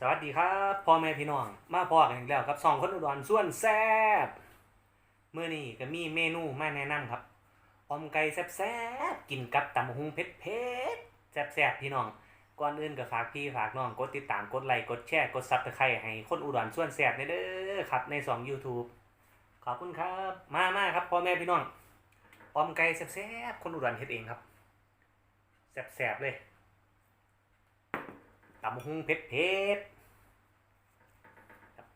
สวัสดีครับพ่อแม่พี่น้อง มาพอกันอีกแล้วกับสองคนอุดรส่วนแซบเมื่อนี้ก็มีเมนูมาแนะนำครับออมไก่แซ่บกินกับตำบักหุงเผ็ดเผ็ดๆแซบพี่น้องก่อนอื่นก็ฝากพี่ฝากน้องกดติดตามกดไลค์กดแชร์กดซับสไครต์ให้คนอุดรส่วนแซบในเด้อครับในสอง YouTube ขอบคุณครับ มามาครับพ่อแม่พี่น้องออมไก่แซ่บคนอุดรเฮ็ดเองครับแซ่บเลย ตำหุ้งเผ็ดเผ็ดครับ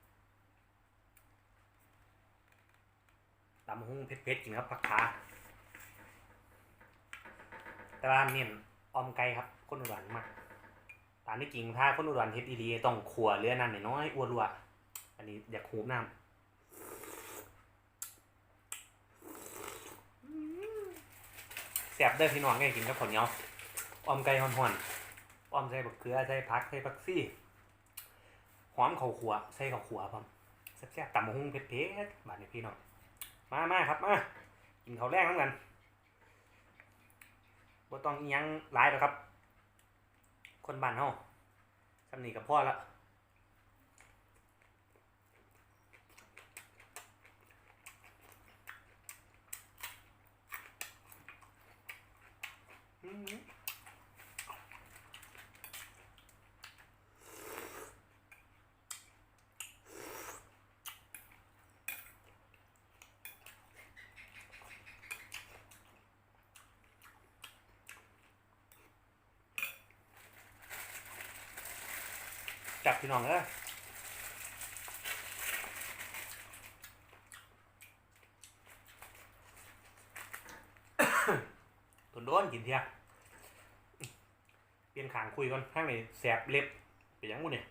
ตำหุ้งเผ็ดเผ็ดกินครับผักขาแต่ว่าเน้นออมไก่ครับ คนอุดรมากตามที่จริงถ้าคนอุดรเฮ็ดดีๆต้องขัวเรือน้ำน้อยอ้วนรัวอันนี้อยากหูบน้ำแซ่บเด้อพี่น้องไงกินกับข้าวเหนียวออมไก่ห่อนๆ อ้อมใส่บักเกลือใส่ผักใส่ผักซี่หอมข้าวขัวใส่ข้าวขัวพร้อมแซ่บๆตำมะฮุ่งเผ็ดๆบาดนี้พี่น้องมามาครับมากินข้าวแรกน้ำกันบ่ต้องอิหยังหลายหรอกครับ คนบ้านเฮาสำนีกับพ่อละอืม บพี่น้องเอ้ยตุนโดนกินเทียเปลี่ยนขางคุยก่อนข้างในแสบเล็บไปยังมุ้เนี่ย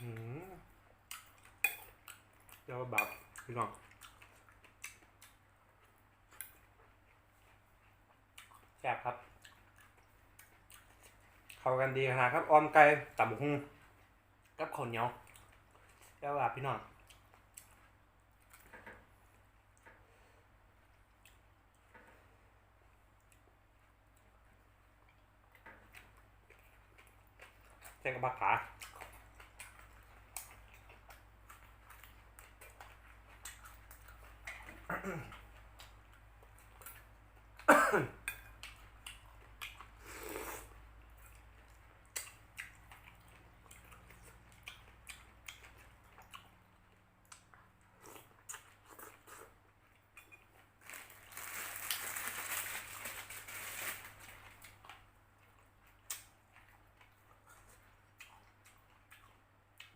หืมเจ้าแบบ พี่น้องแซ่บครับ เข้ากันดีขนาดครับออมไก่ตับหุ่งกับข้าวเหนียวเจ้าแบบพี่น้องใส่กับผักขา โด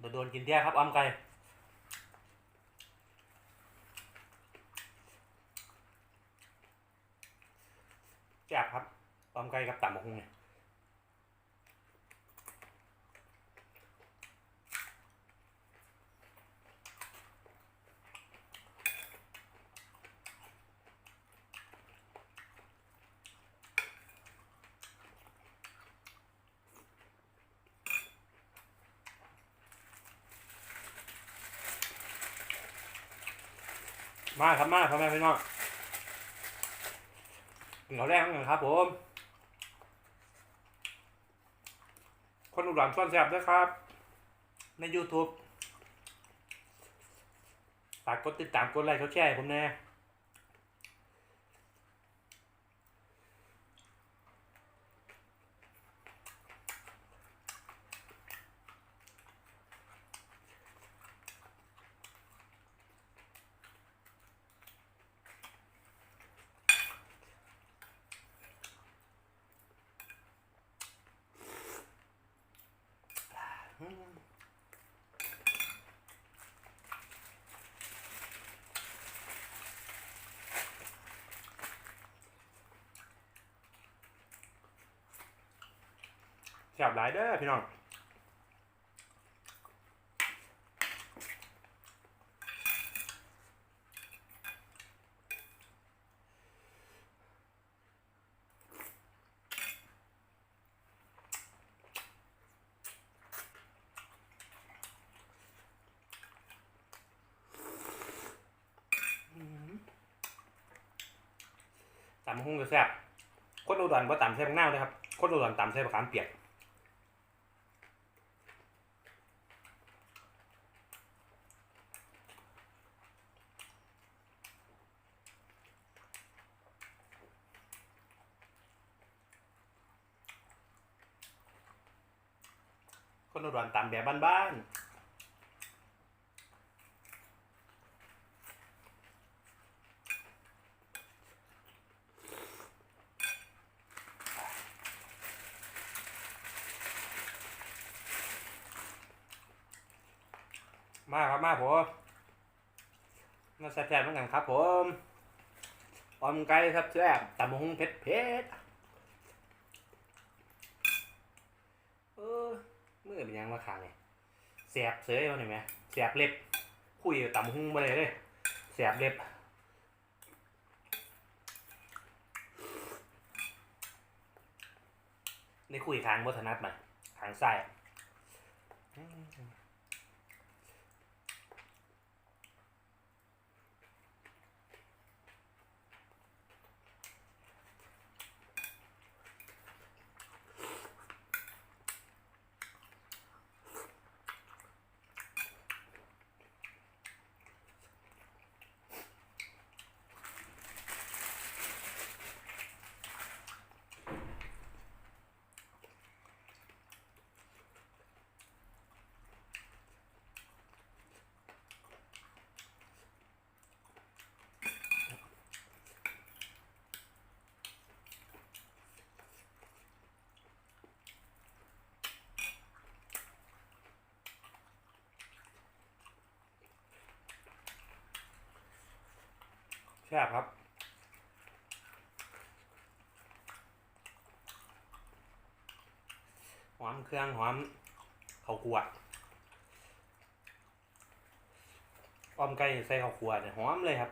นโดนกินเที่ยครับอ้อมไก่ แซ่บครับอ้อมไก่กับตับหมกหุงเนี่ยมาครับมาพ่อแม่พี่น้อง เหนข้าวแรกกันครับผม คนอุดรซ่อนแซ่บด้วยครับ ใน YouTube ฝากกดติดตามกดไลค์เขาแชร์ผมแน่ ซ่บหลายเด้อพี่น้องตำหุ้งก็แซ่บคนอุดรว่าตำแซ่บหน้าเลยครับคนอุดรตำแซ่บขามเปียก คนอุดรตำแบบบ้านๆ มาครับมาผมมาแซ่บๆเหมือนกันครับผมออมไก่ครับแซ่บตำบักหุงเผ็ดเผ็ดเออ มือเป็นยังมาขางเนี่ยแสบเสยมันเห็นไหมแสบเล็บ คุยต่ำหุ้งมาเลยเลยแสบเล็บได้คุยทางวัฒนัดมาทางไส้ แซ่บครับ หอมเครื่องหอมข้าวคั่วอ้อมไก่ใส่ข้าวคั่วเนี่ยหอมเลยครับ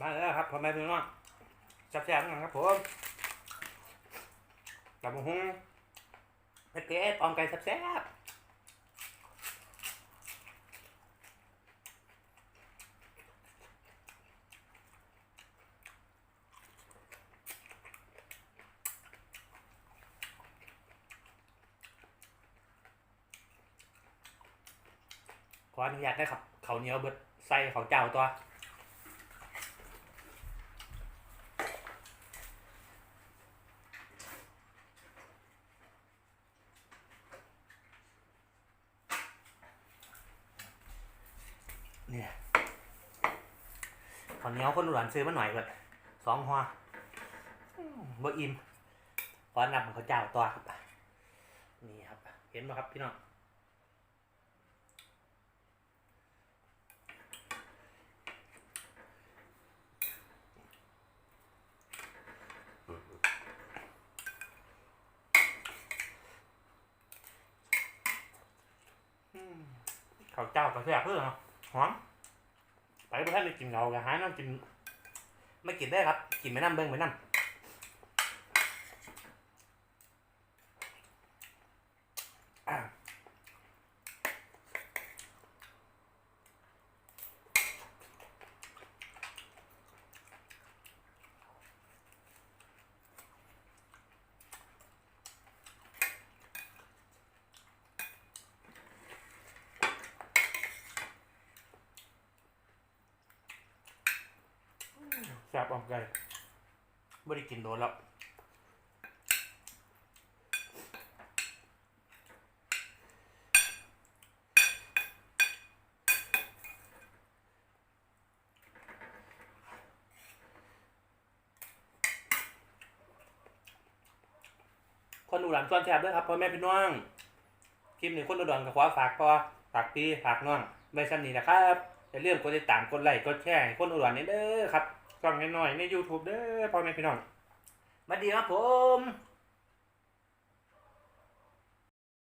มาแล้วครับพ่อแม่พี่น้องแซ่บๆกันครับผมกับมาหุ้งเผ็ดๆออมไก่แซ่บขออนุญาตได้ครับเขาเหนียวเบิดใส่เขาเจ้าตัว เนี่ยตอนนี้ เอาคนอุดรซื้อมาหน่อยก่อนสองหัวบ่อิ่มขอนำของเขาเจ้าตัวครับ นี่ครับ เห็นไหมครับพี่น้องเขาเจ้าก็แซ่บเพื่อเนหอม ไปบ่ทันได้กินเงากะหาน้ำกิน ไม่กินได้ครับ กินไม่น้ำเบิ้งไม่น้ำอะ แซ่บออกไก่ไม่ได้กินโดนแล้วคนอุดรส่วนแซ่บด้วยครับพ่อแม่พี่น้อง คลิปนี้คนอุดรกับขวาฝากพอฝากพี่ฝากน้องไว้ซ้ำนี้นะครับอย่าลืมกดติดตามกดไลค์กดแชร์คนอุดรนี่เด้อครับ ช่องน้อยๆใน YouTube เด้อพ่อแม่พี่น้องมาดีครับผม